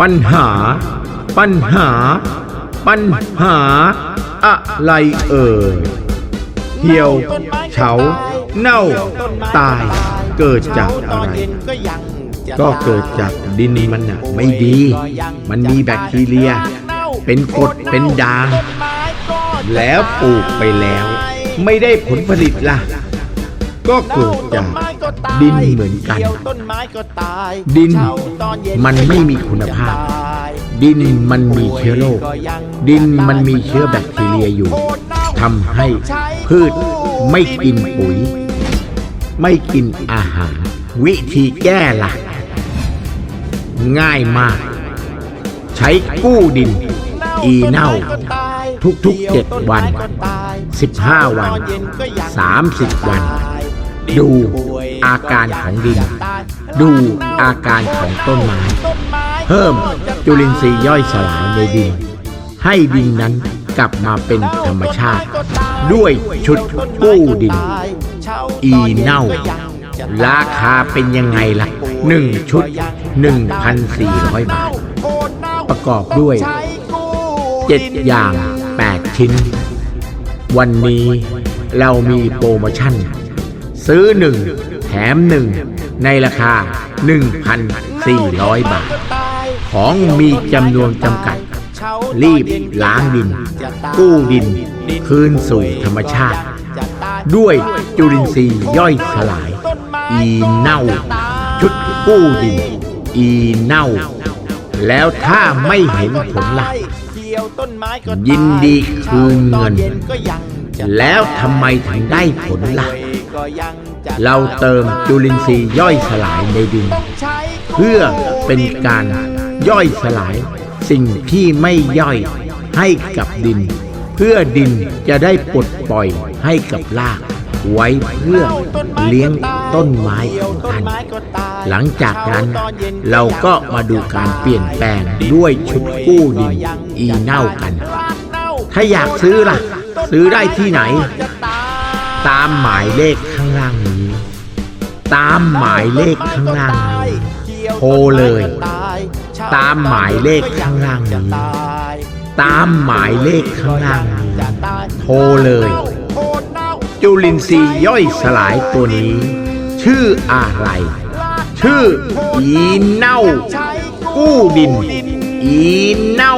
ปัญหา ปัญหา ปัญหา อะไรเอ่ยเหี่ยวเฉา เน่า ตาย เกิดจากอะไร ก็เกิดจากดินมันน่ะ ไม่ดี มันมีแบคทีเรีย เป็นกรดเป็นด่างแล้วปลูกไปแล้ว ไม่ได้ผลผลิตล่ะ ก็เกิดจาก ดินเหมือนกันดินมันไม่มีคุณภาพ ดินมันมีเชื้อโรคดินมันมีเชื้อแบคทีเรียอยู่ทำให้พืชไม่กินปุ๋ย ไม่กินอาหาร วิธีแก้ล่ะง่ายมาก ใช้กู้ดิน อีเน่า ทุกๆเจ็ดวัน 15 วัน 30 วัน ดูอาการของดิน ดูอาการของต้นไม้ เพิ่มจุลินทรีย์ย่อยสลายในดิน ให้ดินนั้นกลับมาเป็นธรรมชาติ ด้วยชุดกู้ดิน อีเน่า ราคาเป็นยังไงล่ะหนึ่งชุด 1,400 บาท ประกอบด้วย 7 อย่าง 8 ชิ้น วันนี้เรามีโปรโมชั่น ซื้อ 1 แถม 1 ในราคา 1,400 บาท ของมีจำนวนจำกัด รีบล้างดิน กู้ดิน คืนสู่ธรรมชาติ ด้วยจุลินทรีย์ย่อยสลาย อีเน่า ชุดกู้ดิน อีเน่า แล้วถ้าไม่เห็นผลล่ะยินดีคืนเงิน แล้วทำไมถึงได้ผลล่ะ เราเติมจุลินทรีย์ย่อยสลายในดิน เพื่อเป็นการย่อยสลาย สิ่งที่ไม่ย่อยให้กับดิน เพื่อดินจะได้ปลดปล่อยให้กับราก ไว้เพื่อเลี้ยงต้นไม้ของท่านหลังจากนั้นเราก็มาดูการเปลี่ยนแปลงด้วยชุดกู้ดินอีเน่ากัน ถ้าอยากซื้อล่ะ ซื้อได้ที่ไหน ตามหมายเลขข้างล่างนี้ ตามหมายเลขข้างล่างนี้โทรเลย ตามหมายเลขข้างล่างนี้ ตามหมายเลขข้างล่างนี้โทรเลย จุลินทรีย์ย่อยสลายตัวนี้ ชื่ออะไร ชื่ออีเน่า กู้ดิน อีเน่า